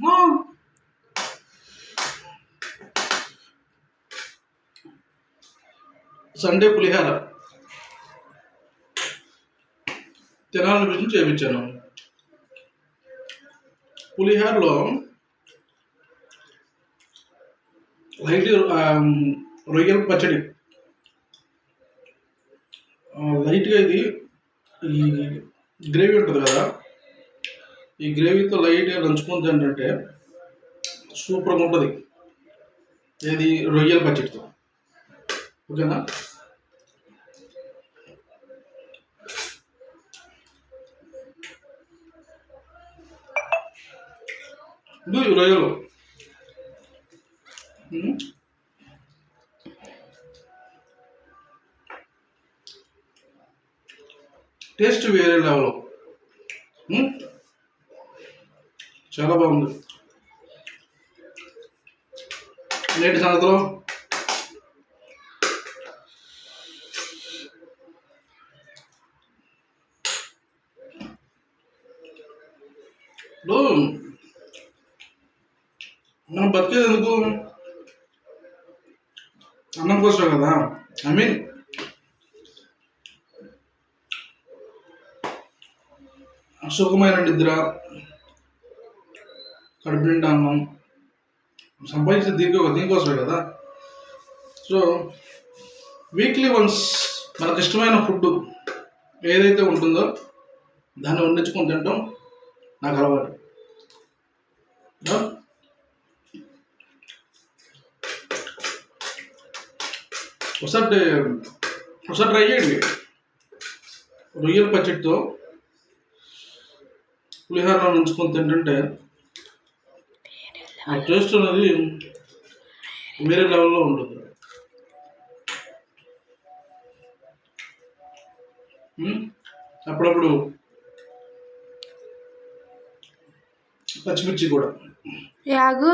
ఆ. సండే పులిహార తినాలనిపించి చేయించాను పులిహారలో లైట్ రొయ్యల పచ్చడి లైట్గా ఇది ఈ గ్రేవీ ఉంటుంది కదా ఈ గ్రేవీతో లైట్గా నంచుకొని ఏంటంటే సూపర్గా ఉంటుంది. ఏది రొయ్యల పచ్చడితో ఓకేనా? రొయ్యలు. టేస్ట్ వేరే లెవెల్. చాలా బాగుంది. నేటి సంగతిలో? ఇప్పుడు మనం బతికేది ఎందుకు అన్నం కోసం కదా? ఐ మీన్ సుఖమైన నిద్ర కడుపు నిండా అన్నం సంపాదించే దీనికి దీనికోసమే కదా? సో వీక్లీ వన్స్ మనకు ఇష్టమైన ఫుడ్ ఏదైతే ఉంటుందో దాన్ని వండించుకొని తింటాం. నాకు అలవాటు. ఒకసారి ఒకసారి ట్రై చేయండి. రొయ్యల పచ్చడితో పులిహోరలో ఉంచుకొని తింటుంటే ఆ టేస్ట్ అనేది వేరే లెవెల్లో ఉంటుంది. అప్పుడప్పుడు పచ్చిమిర్చి కూడా. యాగు.